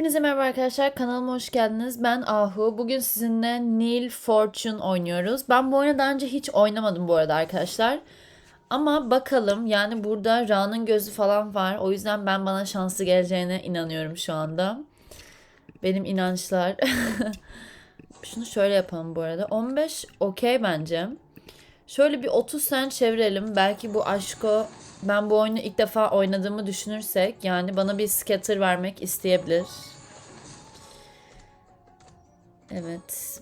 Hepinize merhaba arkadaşlar. Kanalıma hoş geldiniz. Ben Ahu. Bugün sizinle Neil Fortune oynuyoruz. Ben bu oyunu daha önce hiç oynamadım bu arada arkadaşlar. Ama bakalım yani burada Ra'nın gözü falan var. O yüzden ben bana şanslı geleceğine inanıyorum şu anda. Benim inançlar. Şunu şöyle yapalım bu arada. 15 okey bence. Şöyle bir 30 sene çevirelim. Belki bu aşko ben bu oyunu ilk defa oynadığımı düşünürsek yani bana bir scatter vermek isteyebilir. Evet.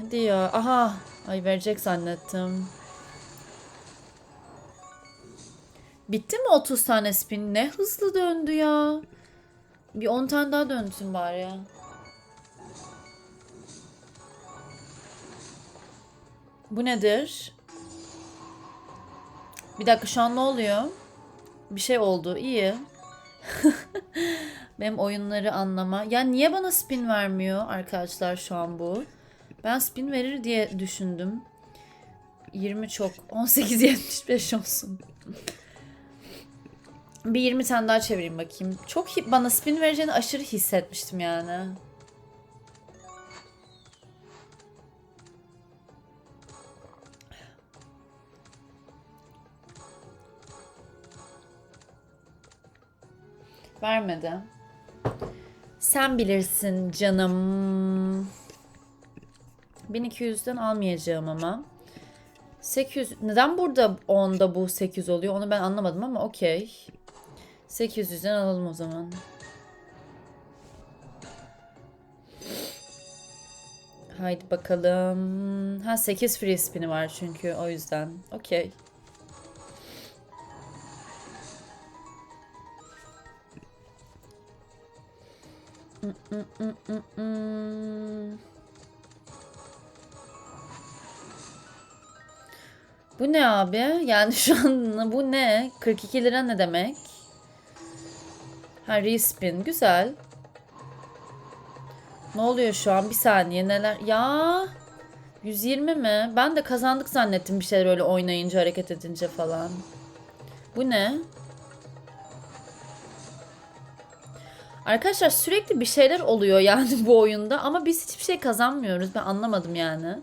Hadi ya. Aha. Ay verecek zannettim. Bitti mi 30 tane spin? Ne hızlı döndü ya. Bir 10 tane daha dönsün bari. Bu nedir? Bir dakika şu an ne oluyor? Bir şey oldu. İyi. Benim oyunları anlama. Ya niye bana spin vermiyor arkadaşlar şu an bu? Ben spin verir diye düşündüm. 20 çok. 18 75 olsun. Bir 20 tane daha çevireyim bakayım. Çok bana spin vereceğini aşırı hissetmiştim yani. Vermedi. Sen bilirsin canım. 1200'den almayacağım ama. 800 neden burada 10'da bu 800 oluyor onu ben anlamadım ama okey. 800'den alalım o zaman. Haydi bakalım. Ha 8 free spin'i var çünkü o yüzden. Okey. Bu ne abi? Yani şu an bu ne? 42 lira ne demek? Ha respin. Güzel. Ne oluyor şu an? Bir saniye neler? Ya 120 mi? Ben de kazandık zannettim bir şeyler öyle oynayınca hareket edince falan. Bu ne? Arkadaşlar sürekli bir şeyler oluyor yani bu oyunda ama biz hiçbir şey kazanmıyoruz. Ben anlamadım yani.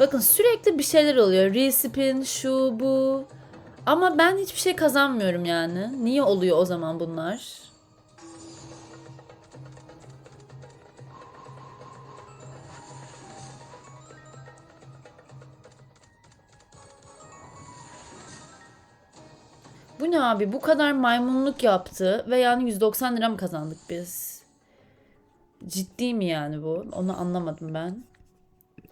Bakın sürekli bir şeyler oluyor. Respin, şu, bu. Ama ben hiçbir şey kazanmıyorum yani. Niye oluyor o zaman bunlar? Bu ne abi? Bu kadar maymunluk yaptı ve yani 190 lira mı kazandık biz? Ciddi mi yani bu? Onu anlamadım ben.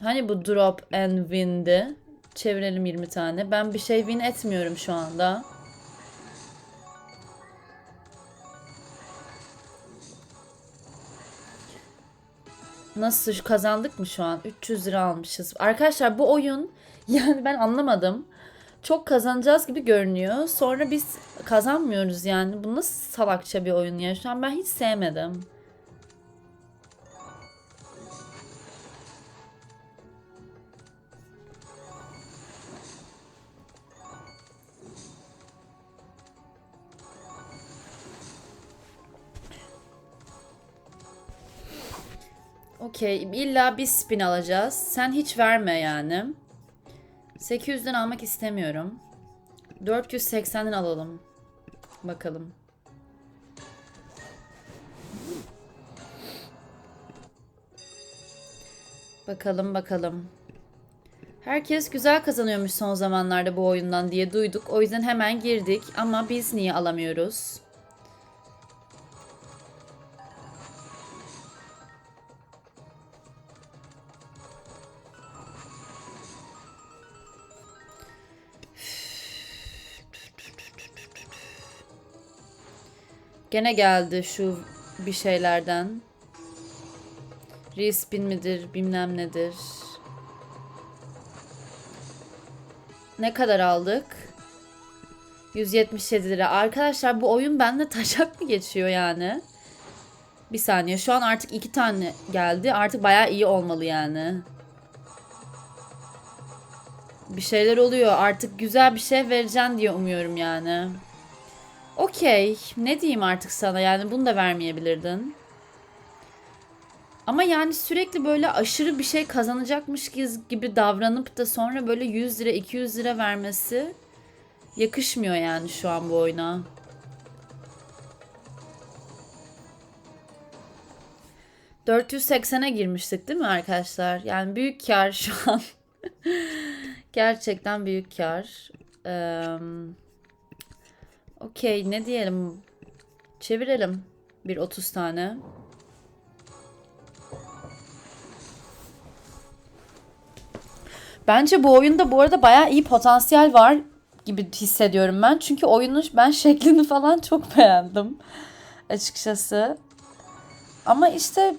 Hani bu drop and win'di? Çevirelim 20 tane. Ben bir şey win etmiyorum şu anda. Nasıl kazandık mı şu an? 300 lira almışız. Arkadaşlar bu oyun yani ben anlamadım. Çok kazanacağız gibi görünüyor. Sonra biz kazanmıyoruz yani. Bu nasıl salakça bir oyun ya? Şu an ben hiç sevmedim. Okey. illa bir spin alacağız. Sen hiç verme yani. 800'den almak istemiyorum. 480'den alalım. Bakalım. Bakalım bakalım. Herkes güzel kazanıyormuş son zamanlarda bu oyundan diye duyduk. O yüzden hemen girdik ama biz niye alamıyoruz? Gene geldi şu bir şeylerden. Respin midir bilmem nedir. Ne kadar aldık? 177 lira. Arkadaşlar bu oyun bende taşak mı geçiyor yani? Bir saniye. Şu an artık iki tane geldi. Artık bayağı iyi olmalı yani. Bir şeyler oluyor. Artık güzel bir şey vereceksin diye umuyorum yani. Okey. Ne diyeyim artık sana? Yani bunu da vermeyebilirdin. Ama yani sürekli böyle aşırı bir şey kazanacakmış gibi davranıp da sonra böyle 100 lira 200 lira vermesi yakışmıyor yani şu an bu oyuna. ...480'e girmiştik değil mi arkadaşlar? Yani büyük kar şu an. Gerçekten büyük kar. Ee, Okey ne diyelim? Çevirelim. Bir 30 tane. Bence bu oyunda bu arada bayağı iyi potansiyel var gibi hissediyorum ben. Çünkü oyunun ben şeklini falan çok beğendim açıkçası. Ama işte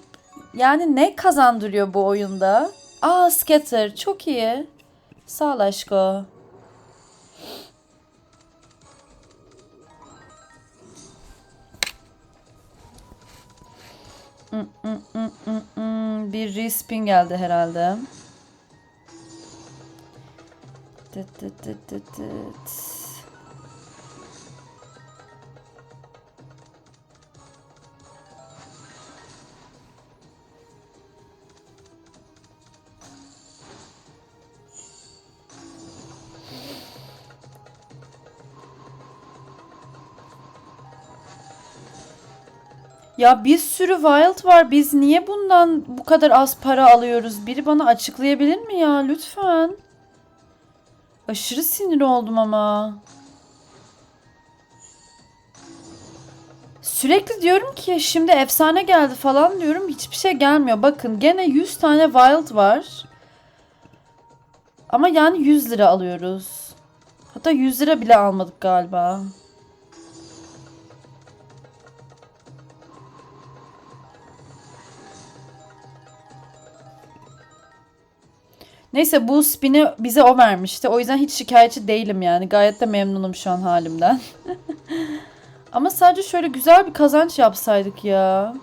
yani ne kazandırıyor bu oyunda? Aa Scatter çok iyi. Sağ ol aşko. Bir respin geldi herhalde. Tıt tıt tıt tıt tıt. Ya bir sürü wild var. Biz niye bundan bu kadar az para alıyoruz? Biri bana açıklayabilir mi ya? Lütfen. Aşırı sinir oldum ama. Sürekli diyorum ki şimdi efsane geldi falan diyorum. Hiçbir şey gelmiyor. Bakın gene 100 tane wild var. Ama yani 100 lira alıyoruz. Hatta 100 lira bile almadık galiba. Neyse bu spini bize o vermişti. O yüzden hiç şikayetçi değilim yani. Gayet de memnunum şu an halimden. Ama sadece şöyle güzel bir kazanç yapsaydık ya.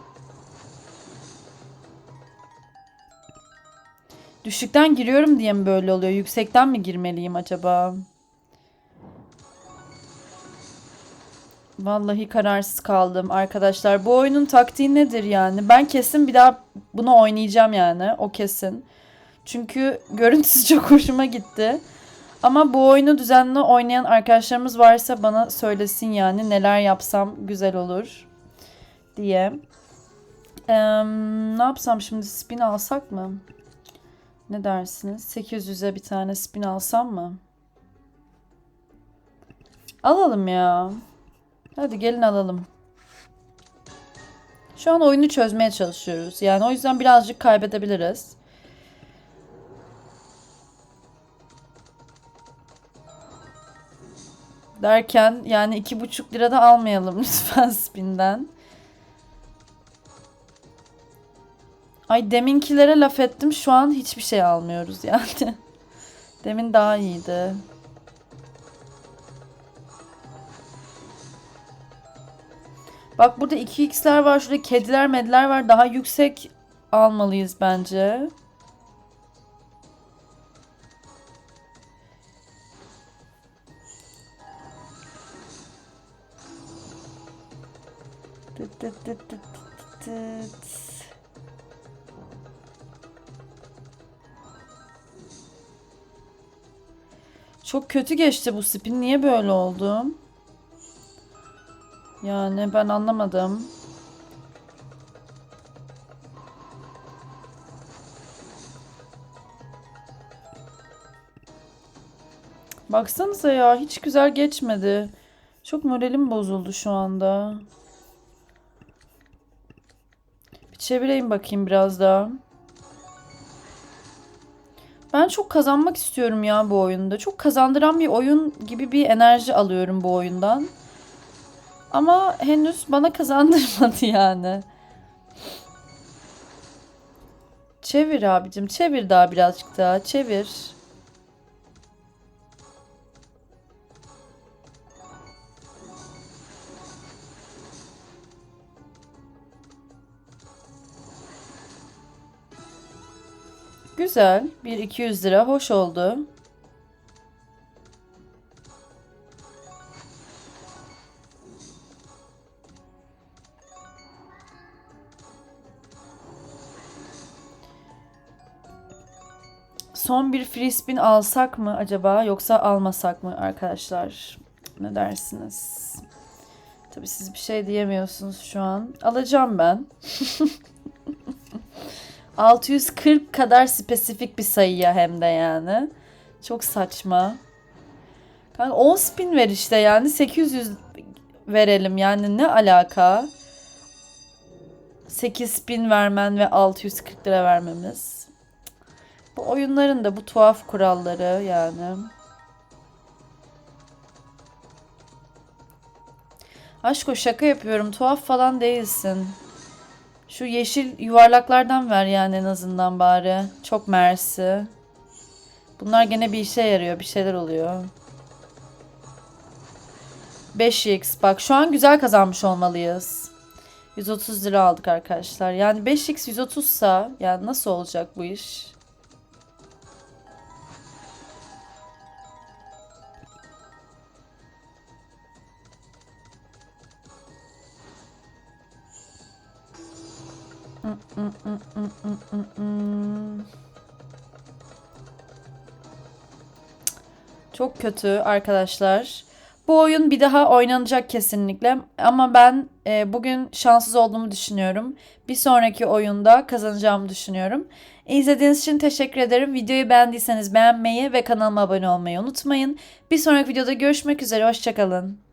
Düşükten giriyorum diye mi böyle oluyor? Yüksekten mi girmeliyim acaba? Vallahi kararsız kaldım arkadaşlar. Bu oyunun taktiği nedir yani? Ben kesin bir daha bunu oynayacağım yani. O kesin. Çünkü görüntüsü çok hoşuma gitti. Ama bu oyunu düzenli oynayan arkadaşlarımız varsa bana söylesin yani neler yapsam güzel olur diye. Ee, ne yapsam şimdi spin alsak mı? Ne dersiniz? 800'e bir tane spin alsam mı? Alalım ya. Hadi gelin alalım. Şu an oyunu çözmeye çalışıyoruz. Yani o yüzden birazcık kaybedebiliriz. Derken yani iki buçuk lira da almayalım lütfen spinden. Ay deminkilere laf ettim şu an hiçbir şey almıyoruz yani. Demin daha iyiydi. Bak burada 2x'ler var. Şurada kediler medler var. Daha yüksek almalıyız bence. Çok kötü geçti bu spin. Niye böyle oldu? Yani ben anlamadım. Baksanıza ya hiç güzel geçmedi. Çok moralim bozuldu şu anda. Bir çevireyim bakayım biraz daha. Ben çok kazanmak istiyorum ya bu oyunda. Çok kazandıran bir oyun gibi bir enerji alıyorum bu oyundan. Ama henüz bana kazandırmadı yani. Çevir abicim. Çevir daha birazcık daha. Çevir. Güzel. 1-200 lira hoş oldu. son bir frisbin alsak mı acaba yoksa almasak mı arkadaşlar? Ne dersiniz? Tabii siz bir şey diyemiyorsunuz şu an. Alacağım ben. 640 kadar spesifik bir sayıya hem de yani. Çok saçma. Kanka 10 spin ver işte yani 800 verelim yani ne alaka? 8 spin vermen ve 640 lira vermemiz. Bu oyunların da bu tuhaf kuralları yani. Aşko şaka yapıyorum. Tuhaf falan değilsin. Şu yeşil yuvarlaklardan ver yani en azından bari. Çok mersi. Bunlar gene bir işe yarıyor. Bir şeyler oluyor. 5x. Bak şu an güzel kazanmış olmalıyız. 130 lira aldık arkadaşlar. Yani 5x 130 sa yani nasıl olacak bu iş? Çok kötü arkadaşlar. Bu oyun bir daha oynanacak kesinlikle. Ama ben e, bugün şanssız olduğumu düşünüyorum. Bir sonraki oyunda kazanacağımı düşünüyorum. İzlediğiniz için teşekkür ederim. Videoyu beğendiyseniz beğenmeyi ve kanalıma abone olmayı unutmayın. Bir sonraki videoda görüşmek üzere. Hoşçakalın.